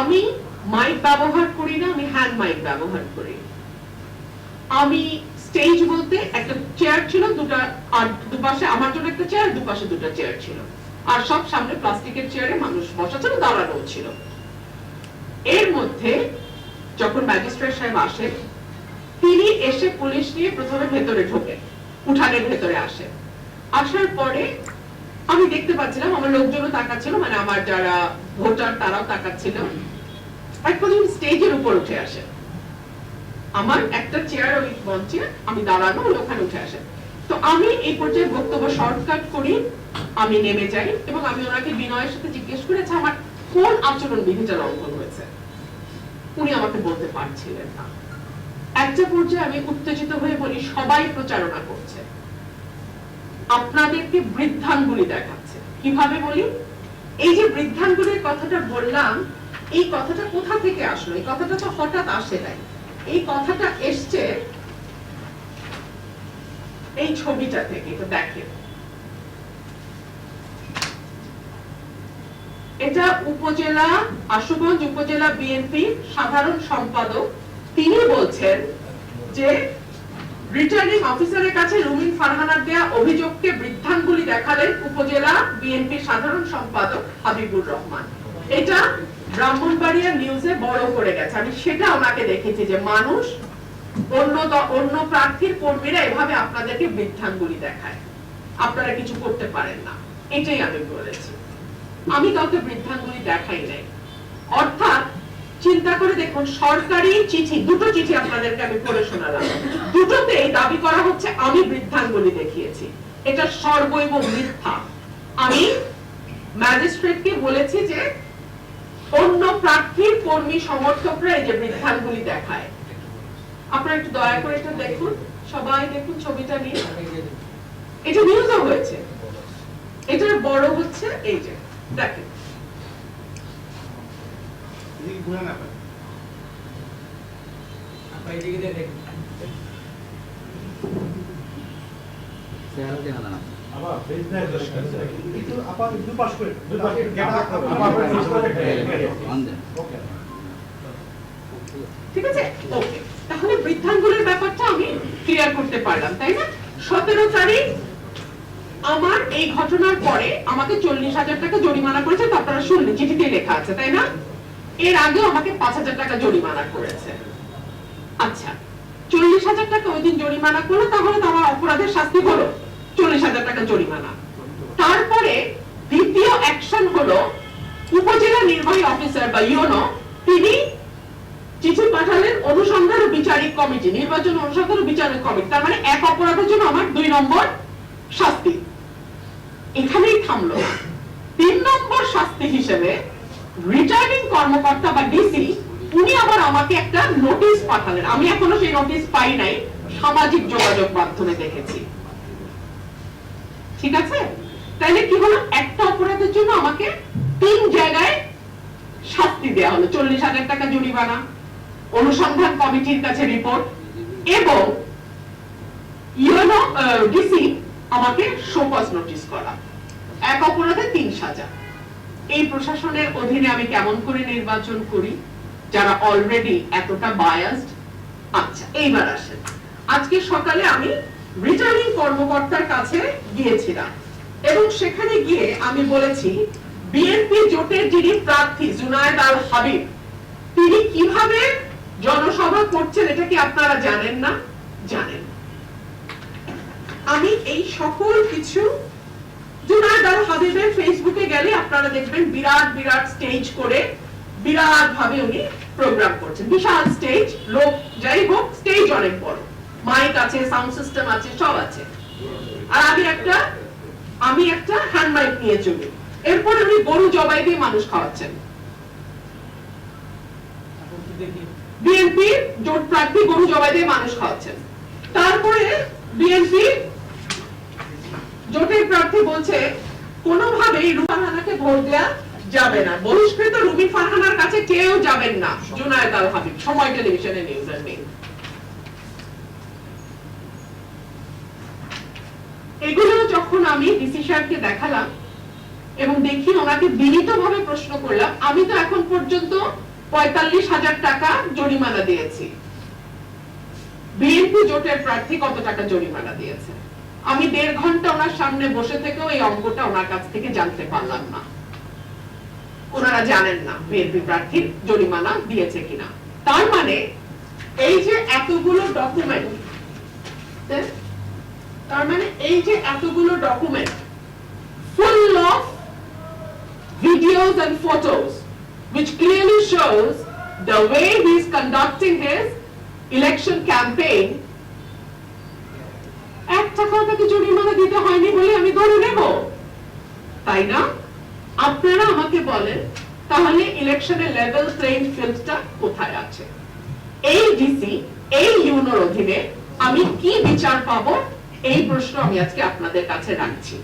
আমি মাইক ব্যবহার করি না, আমি হ্যান্ড মাইক ব্যবহার করি। আমি স্টেজ বলতে একটা চেয়ার ছিল, দুটা, আর দুপাশে, আমার জন্য একটা চেয়ার দুপাশে দুটো চেয়ার ছিল। আর সব সামনে প্লাস্টিকের চেয়ারে মানুষ বসা ছিল দাঁড়ানো ছিল। এর মধ্যে যখন ম্যাজিস্ট্রেট সাহেব আসে, তিনি এসে পুলিশ নিয়ে প্রথমে ভেতরে ঢোকেন উঠানের ভেতরে আসে। আসার পরে আমি দেখতে পাচ্ছিলাম, আমার লোকজনও তাকাচ্ছিল মানে আমার যারা ভোটার তারাও তাকাচ্ছিল। এক পর্যন্ত স্টেজের উপর উঠে আসে আমার একটা চেয়ার ওই মঞ্চে আমি দাঁড়ানো ওখানে উঠে আসেন। তো আমি এই পর্যায়ে বক্তব্য শর্টকাট করি, আমি নেমে যাই এবং আমি ওনাকে বিনয়ের সাথে জিজ্ঞেস করি আচ্ছা আমার কোন আচরণ বিধিটা লঙ্ঘন হয়েছে উনি আমাকে বলতে পারছিলেন না। একটা পর্যায়ে আমি উত্তেজিত হয়ে বলি, সবাই প্রচারণা করছে। আপনাদেরকে বৃদ্ধাঙ্গুলি দেখাচ্ছে। কীভাবে বলি? এই যে বৃদ্ধাঙ্গুলির কথাটা বললাম, এই কথাটা কোথা থেকে আসলো? এই কথাটা তো হঠাৎ আসে নাই। এই কথাটা এসছে এই ছবিটা থেকে তো দেখেন। এটা উপজেলা, আশুগঞ্জ উপজেলা বিএনপি সাধারণ সম্পাদক, তিনি বলছেন যে রিটার্নিং অফিসারের কাছে রুমিন ফারহানার দেয়া অভিযোগকে বৃদ্ধাঙ্গুলি দেখালেন উপজেলা বিএনপি সাধারণ সম্পাদক হাবিবুর রহমান। এটা ব্রাহ্মণবাড়িয়া নিউজে বড় করে গেছে। আমি সেটা ওনাকে দেখেছি যে মানুষ, অন্য অন্য প্রার্থীর কর্মীরা এভাবে আপনাদেরকে বৃদ্ধাঙ্গুলি দেখায়। আপনারা কিছু করতে পারেন না। এটাই আমি বলেছি। আমি কাউকে বৃদ্ধাঙ্গুলি দেখাই নাই। অর্থাৎ চিন্তা করে দেখুন, সরকারি চিঠি, দুটো চিঠি আপনাদেরকে আমি পড়ে শোনালাম। দুটোতেই দাবি করা হচ্ছে, আমি বৃদ্ধাঙ্গুলি দেখিয়েছি। এটা সর্বৈব মিথ্যা। আমি ম্যাজিস্ট্রেটকে বলেছি যে, অন্য প্রার্থীর কর্মী সমর্থকরা এই যে বৃদ্ধাঙ্গুলি দেখায়। আপনারা একটু দয়া করে এটা দেখুন, সবাই দেখুন ছবিটা নিয়ে। এটা নিউজও হয়েছে। এটার বড় হচ্ছে এই যে, দেখেন। চেহারা দেখা। না আবার একটু আপা দুই পাশ করে দুই পাশ অন্ধে ওকে। ঠিক আছে? ওকে তাহলে বৃদ্ধাঙ্গুলের ব্যাপারটা আমি ক্লিয়ার করতে পারলাম তাই না? সতেরো তারিখ আমার এই ঘটনার পরে আমাকে চল্লিশ হাজার টাকা জরিমানা করেছে তা আপনারা শুনলেন চিঠিতে লেখা আছে তাই না? এর আগেও আমাকে পাঁচ হাজার টাকা জরিমানা করেছে। আচ্ছা চল্লিশ হাজার টাকা ওই দিন জরিমানা করল, তাহলে তো আমার অপরাধের শাস্তি হলো। চল্লিশ হাজার টাকা জরিমানা। তারপরে দ্বিতীয় অ্যাকশন হলো, উপজেলা নির্বাহী অফিসার বা ইউনো, তিনি চিঠি পাঠালেন অনুসন্ধান ও বিচারিক কমিটি, নির্বাচন অনুসন্ধান ও বিচারিক কমিটি। তার মানে এক অপরাধের জন্য আমার দুই নম্বর শাস্তি। এখানেই থামলো। তিন নম্বর শাস্তি হিসেবে রিটার্নিং কর্মকর্তা বা ডিসি উনি আবার আমাকে একটা নোটিশ পাঠালেন। আমি এখনও সেই নোটিশ পাই নাই, সামাজিক যোগাযোগ মাধ্যমে দেখেছি। ঠিক আছে? তাহলে কি হলো? একটা অপরাধের জন্য আমাকে তিন জায়গায় শাস্তি দেওয়া হলো। চল্লিশ হাজার টাকা জরিমানা, অনুসন্ধান কমিটির কাছে রিপোর্ট এবং ইউনো ডিসি আমাকে শোকজ নোটিশ করা। এক অপরাধে তিন সাজা। এই প্রশাসনের অধীনে আমি কেমন করে নির্বাচন করি? যারা অলরেডি এতটা বায়াসড আচ্ছা এইবার আসেন। আজকে সকালে আমি রিটার্নিং কর্মকর্তার কাছে গিয়েছিলাম এবং সেখানে গিয়ে আমি বলেছি, বিএনপি জোটের যিনি প্রার্থী জুনায়েদ আল হাবিব, তিনি কীভাবে জনসভা করছেন এটা কি আপনারা জানেন না? জানেন। আমি এই সকল কিছু জুনায়েদ হাবিবের ফেসবুকে গেলে আপনারা দেখবেন বিরাট বিরাট স্টেজ করে বিরাট ভাবে উনি প্রোগ্রাম করছেন। বিশাল স্টেজ লোক যাই হোক স্টেজ অনেক বড়। মাইক আছে সাউন্ড সিস্টেম আছে, সব আছে। আর আমি একটা আমি একটা হ্যান্ড মাইক নিয়ে চলি। এরপর উনি গরু জবাই দিয়ে মানুষ খাওয়াচ্ছেন। বিএনপি জোট প্রার্থী গরু জবাই দিয়ে মানুষ খাওয়াচ্ছেন। তারপরে বিএনপি জোটের প্রার্থী বলছে, কোনোভাবেই রুফানাকে ভোট দেয়া যাবে না। বহিষ্কৃত রুবি ফারহানার কাছে কেউ যাবেন না। জুনায়েদ আল হাবিব, সময় টেলিভিশনে নিউজের নেই এগুলো যখন আমি ডিসি সাহেবকে দেখালাম এবং দেখি ওনাকে বিনীতভাবে প্রশ্ন করলাম, আমি তো এখন পর্যন্ত পঁয়তাল্লিশ হাজার টাকা জরিমানা দিয়েছি। বিএনপি জোটের প্রার্থী কত টাকা জরিমানা দিয়েছে? আমি দেড় ঘণ্টা ওনার সামনে বসে থেকেও এই অঙ্কটা ওনার কাছ থেকে জানতে পারলাম না। ওনারা জানেন না বিএনপি প্রার্থী জরিমানা দিয়েছে কিনা। তার মানে এই যে এতগুলো ডকুমেন্ট তার মানে এই যে এতগুলো document full of videos and photos, which clearly shows the way he is conducting his election campaign জরিমানা দিতে হয়নি বলে আমি ধরে নেব। তাই না? আপনারা আমাকে বলেন, তাহলে ইলেকশনের লেভেল প্লেইং ফিল্ডটা কোথায় আছে? এই ডিসি এই ইউনোর অধীনে আমি কি বিচার পাবো? এই প্রশ্ন আমি আজকে আপনাদের কাছে রাখছি।